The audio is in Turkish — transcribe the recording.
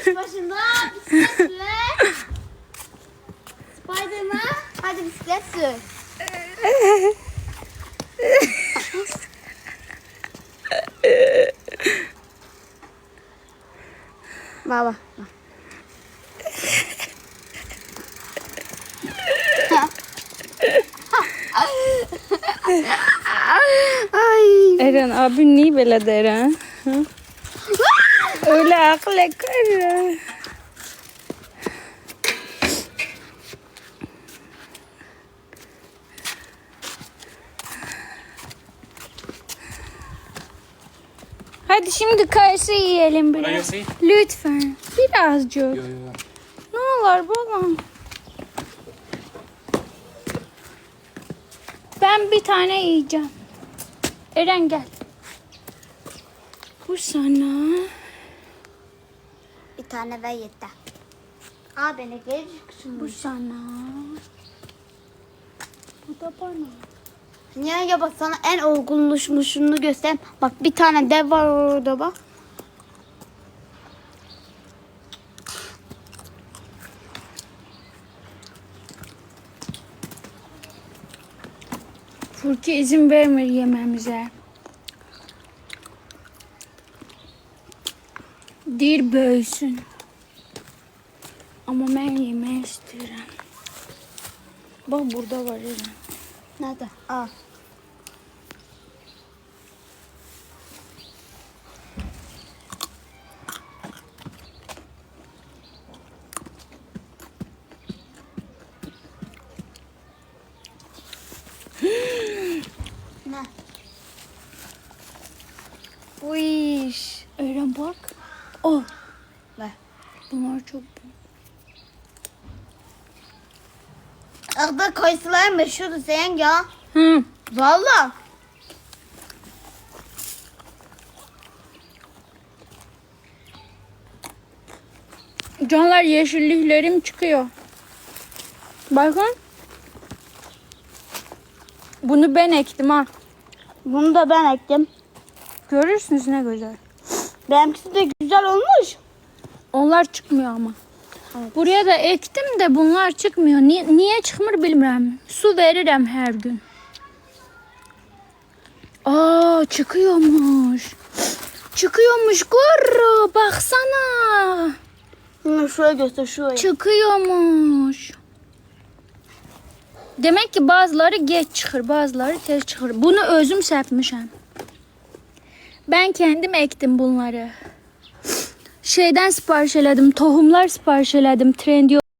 İş başında bisikletle. Spiderman hadi bisiklet sür. Baba. Ay. Eren abi niye belə deyir ha? Öyle akla kara. Hadi şimdi kayısı yiyelim biraz. Kayısı? Lütfen. Birazcık. Yo, yo. Ne olur babam. Ben bir tane yiyeceğim. Eren gel. Bu sana. Tane ver yeter. Aa beni geri Bu sana. Bu da bana. Niye ya bak sana en olgunlaşmışını göstereyim. Bak bir tane dev var orada bak. Furki izin vermiyor yememize. Dir böysün. Ama ben yemek istiyorum. Bak burada var Eren. Nerede? Aa. ne? Uy. Eren bak. Oh. Ver. Bunlar çok Arada kayısılar meşhurdu sen ya. Hı. Valla. Canlar yeşilliklerim çıkıyor. Bakın. Bunu ben ektim ha. Bunu da ben ektim. Görürsünüz ne güzel. Benimkisi de güzel olmuş. Onlar çıkmıyor ama. Buraya da ektim de bunlar çıkmıyor. Niye, niye çıkmır bilmiyorum. Su veririm her gün. Aa çıkıyormuş. Çıkıyormuş Gurru baksana. Hı, göster şuraya. Çıkıyormuş. Demek ki bazıları geç çıkır, bazıları tez çıkır. Bunu özüm sepmişim. Ben kendim ektim bunları. Şeyden sipariş elədim, tohumlar sipariş elədim. Trendyol